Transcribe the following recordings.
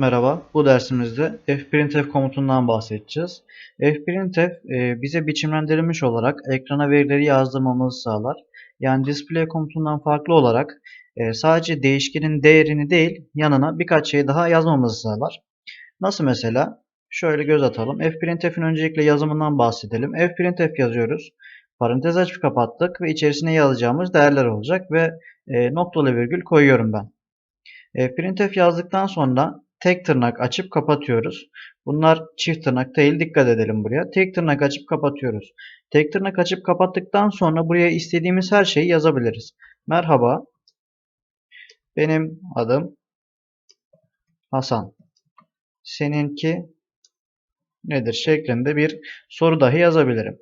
Merhaba, bu dersimizde fprintf komutundan bahsedeceğiz. fprintf e, bize biçimlendirilmiş olarak ekrana verileri yazdırmamızı sağlar. Yani display komutundan farklı olarak e, sadece değişkenin değerini değil yanına birkaç şey daha yazmamızı sağlar. Nasıl mesela? Şöyle göz atalım. fprintf'in öncelikle yazımından bahsedelim. fprintf yazıyoruz. Parantez açıp kapattık ve içerisine yazacağımız değerler olacak ve e, noktalı virgül koyuyorum ben. E, printf yazdıktan sonra tek tırnak açıp kapatıyoruz. Bunlar çift tırnak değil dikkat edelim buraya. Tek tırnak açıp kapatıyoruz. Tek tırnak açıp kapattıktan sonra buraya istediğimiz her şeyi yazabiliriz. Merhaba. Benim adım Hasan. Seninki nedir şeklinde bir soru dahi yazabilirim.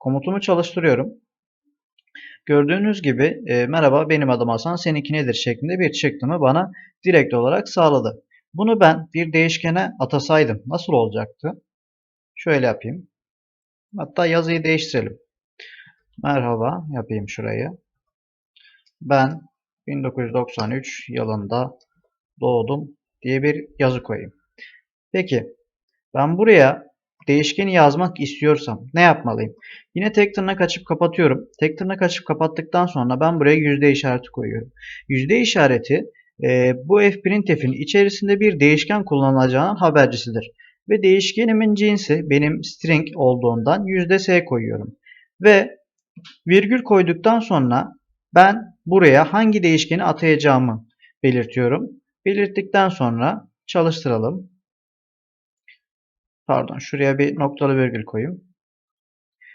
Komutumu çalıştırıyorum. Gördüğünüz gibi e, merhaba benim adım Hasan seninki nedir şeklinde bir çıktımı bana direkt olarak sağladı. Bunu ben bir değişkene atasaydım nasıl olacaktı? Şöyle yapayım. Hatta yazıyı değiştirelim. Merhaba yapayım şurayı. Ben 1993 yılında doğdum diye bir yazı koyayım. Peki ben buraya değişkeni yazmak istiyorsam ne yapmalıyım? Yine tek tırnak açıp kapatıyorum. Tek tırnak açıp kapattıktan sonra ben buraya yüzde işareti koyuyorum. Yüzde işareti e, bu fprintf'in içerisinde bir değişken kullanılacağının habercisidir. Ve değişkenimin cinsi benim string olduğundan %s koyuyorum. Ve virgül koyduktan sonra ben buraya hangi değişkeni atayacağımı belirtiyorum. Belirttikten sonra çalıştıralım. Pardon şuraya bir noktalı virgül koyayım.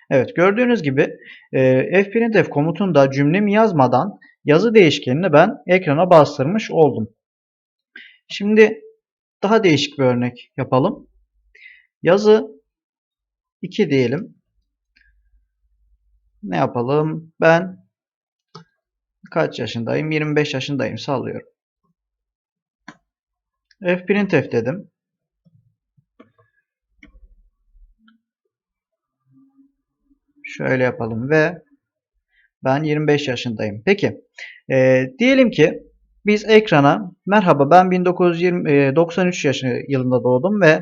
Evet gördüğünüz gibi e, fprintf komutunda cümlemi yazmadan yazı değişkenini ben ekrana bastırmış oldum. Şimdi daha değişik bir örnek yapalım. Yazı 2 diyelim. Ne yapalım? Ben kaç yaşındayım? 25 yaşındayım. Sallıyorum. fprintf dedim. Şöyle yapalım ve ben 25 yaşındayım. Peki e, diyelim ki biz ekrana merhaba ben 1993 e, yaşı, yılında doğdum ve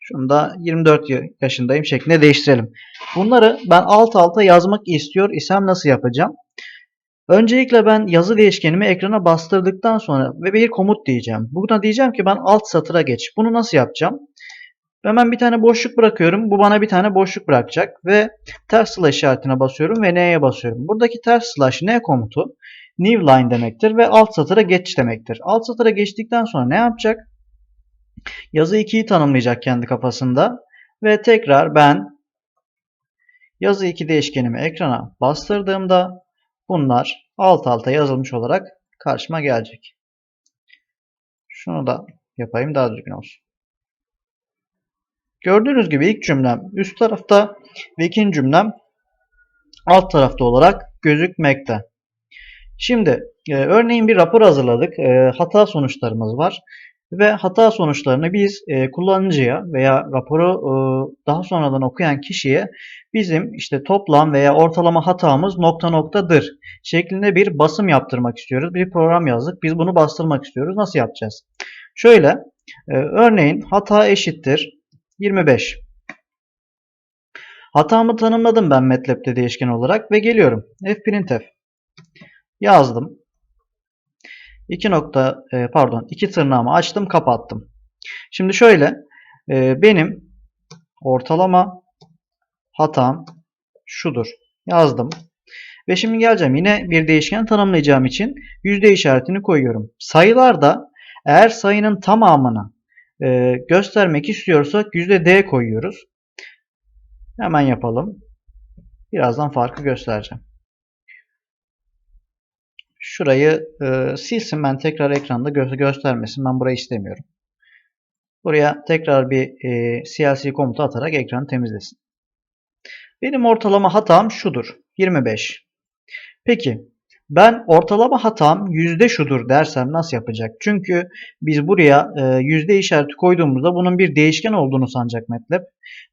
şunu da 24 yaşındayım şeklinde değiştirelim. Bunları ben alt alta yazmak istiyor isem nasıl yapacağım? Öncelikle ben yazı değişkenimi ekrana bastırdıktan sonra ve bir komut diyeceğim. Buna diyeceğim ki ben alt satıra geç. Bunu nasıl yapacağım? Hemen bir tane boşluk bırakıyorum. Bu bana bir tane boşluk bırakacak. Ve ters slash işaretine basıyorum ve n'ye basıyorum. Buradaki ters slash n komutu new line demektir ve alt satıra geç demektir. Alt satıra geçtikten sonra ne yapacak? Yazı 2'yi tanımlayacak kendi kafasında. Ve tekrar ben yazı 2 değişkenimi ekrana bastırdığımda bunlar alt alta yazılmış olarak karşıma gelecek. Şunu da yapayım daha düzgün olsun. Gördüğünüz gibi ilk cümlem üst tarafta ve ikinci cümlem alt tarafta olarak gözükmekte. Şimdi e, örneğin bir rapor hazırladık. E, hata sonuçlarımız var. Ve hata sonuçlarını biz e, kullanıcıya veya raporu e, daha sonradan okuyan kişiye bizim işte toplam veya ortalama hatamız nokta noktadır şeklinde bir basım yaptırmak istiyoruz. Bir program yazdık. Biz bunu bastırmak istiyoruz. Nasıl yapacağız? Şöyle e, örneğin hata eşittir 25. Hatamı tanımladım ben MATLAB'de değişken olarak ve geliyorum. fprintf yazdım. 2 nokta e, pardon 2 tırnağımı açtım kapattım. Şimdi şöyle e, benim ortalama hatam şudur. Yazdım. Ve şimdi geleceğim yine bir değişken tanımlayacağım için yüzde işaretini koyuyorum. Sayılarda eğer sayının tamamını e, göstermek istiyorsak %D koyuyoruz. Hemen yapalım. Birazdan farkı göstereceğim. Şurayı e, silsin ben tekrar ekranda gö göstermesin. Ben burayı istemiyorum. Buraya tekrar bir e, CLC komutu atarak ekranı temizlesin. Benim ortalama hatam şudur. 25. Peki ben ortalama hatam yüzde şudur dersem nasıl yapacak? Çünkü biz buraya e, yüzde işareti koyduğumuzda bunun bir değişken olduğunu sanacak MATLAB.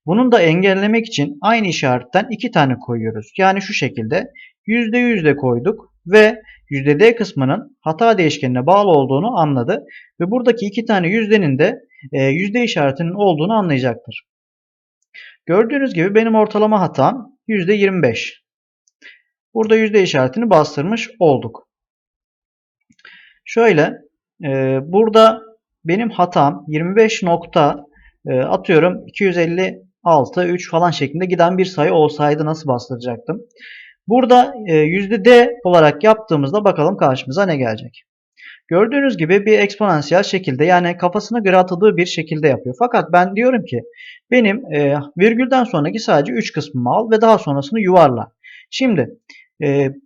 Bunun da engellemek için aynı işaretten iki tane koyuyoruz. Yani şu şekilde yüzde yüzde koyduk ve %D kısmının hata değişkenine bağlı olduğunu anladı ve buradaki iki tane yüzdenin de e, yüzde işaretinin olduğunu anlayacaktır. Gördüğünüz gibi benim ortalama hatam %25. Burada yüzde işaretini bastırmış olduk. Şöyle e, burada benim hatam 25 nokta e, atıyorum 256 3 falan şeklinde giden bir sayı olsaydı nasıl bastıracaktım? Burada e, %D olarak yaptığımızda bakalım karşımıza ne gelecek. Gördüğünüz gibi bir eksponansiyel şekilde yani kafasına göre atıldığı bir şekilde yapıyor. Fakat ben diyorum ki benim e, virgülden sonraki sadece 3 kısmımı al ve daha sonrasını yuvarla. Şimdi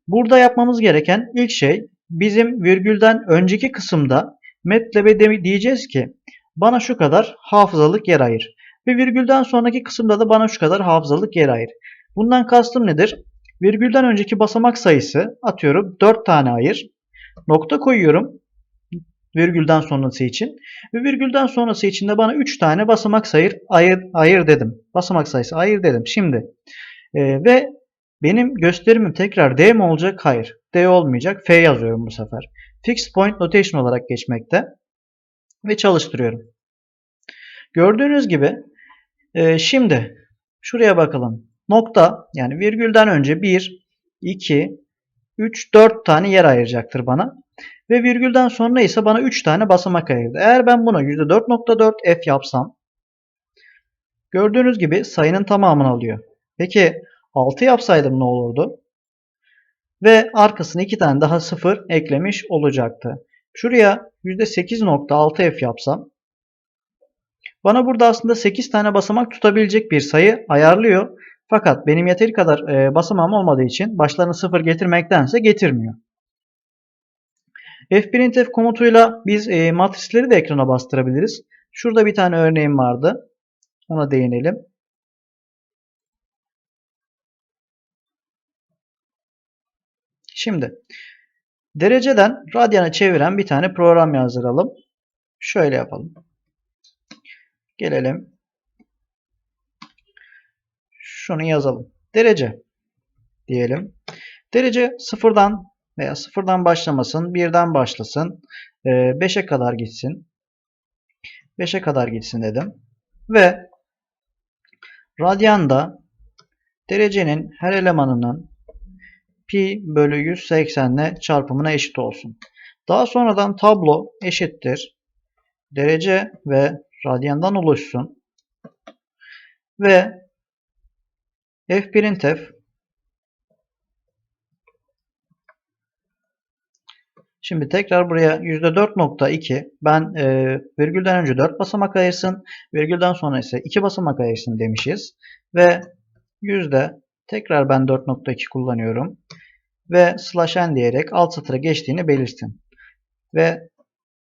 burada yapmamız gereken ilk şey bizim virgülden önceki kısımda MATLAB'e diyeceğiz ki bana şu kadar hafızalık yer ayır. Ve virgülden sonraki kısımda da bana şu kadar hafızalık yer ayır. Bundan kastım nedir? Virgülden önceki basamak sayısı atıyorum 4 tane ayır. Nokta koyuyorum virgülden sonrası için. Ve virgülden sonrası için de bana 3 tane basamak sayır ayır, ayır dedim. Basamak sayısı ayır dedim. Şimdi e, ve benim gösterimim tekrar D mi olacak? Hayır. D olmayacak. F yazıyorum bu sefer. Fixed point notation olarak geçmekte. Ve çalıştırıyorum. Gördüğünüz gibi e, şimdi şuraya bakalım. Nokta yani virgülden önce 1, 2, 3, 4 tane yer ayıracaktır bana. Ve virgülden sonra ise bana 3 tane basamak ayırdı. Eğer ben buna %4.4 f yapsam gördüğünüz gibi sayının tamamını alıyor. Peki 6 yapsaydım ne olurdu? Ve arkasına 2 tane daha 0 eklemiş olacaktı. Şuraya %8.6 f yapsam bana burada aslında 8 tane basamak tutabilecek bir sayı ayarlıyor. Fakat benim yeteri kadar e, basamağım olmadığı için başlarına 0 getirmektense getirmiyor. fprintf komutuyla biz e, matrisleri de ekrana bastırabiliriz. Şurada bir tane örneğim vardı. Ona değinelim. Şimdi dereceden radyana çeviren bir tane program yazdıralım. Şöyle yapalım. Gelelim. Şunu yazalım. Derece diyelim. Derece sıfırdan veya sıfırdan başlamasın. Birden başlasın. 5'e ee, kadar gitsin. 5'e kadar gitsin dedim. Ve radyanda derecenin her elemanının pi bölü 180 ile çarpımına eşit olsun. Daha sonradan tablo eşittir. Derece ve radyandan oluşsun. Ve fprintf Şimdi tekrar buraya %4.2 ben e, virgülden önce 4 basamak ayırsın. Virgülden sonra ise 2 basamak ayırsın demişiz. Ve yüzde tekrar ben 4.2 kullanıyorum ve slash n diyerek alt satıra geçtiğini belirtin. Ve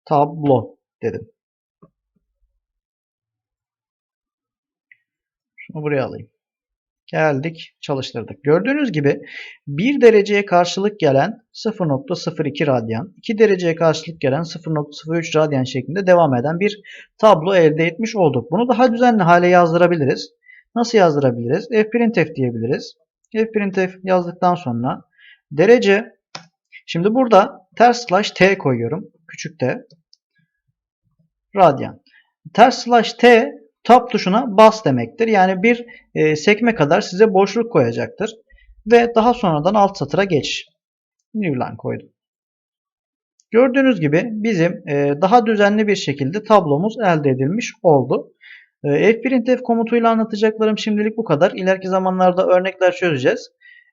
tablo dedim. Şunu buraya alayım. Geldik, çalıştırdık. Gördüğünüz gibi 1 dereceye karşılık gelen 0.02 radyan, 2 dereceye karşılık gelen 0.03 radyan şeklinde devam eden bir tablo elde etmiş olduk. Bunu daha düzenli hale yazdırabiliriz. Nasıl yazdırabiliriz? fprintf diyebiliriz. fprintf yazdıktan sonra Derece. Şimdi burada ters slash t koyuyorum. Küçük t. Radyan. Ters slash t tab tuşuna bas demektir. Yani bir e, sekme kadar size boşluk koyacaktır. Ve daha sonradan alt satıra geç. New line koydum. Gördüğünüz gibi bizim e, daha düzenli bir şekilde tablomuz elde edilmiş oldu. E, fprintf komutuyla anlatacaklarım şimdilik bu kadar. İleriki zamanlarda örnekler çözeceğiz.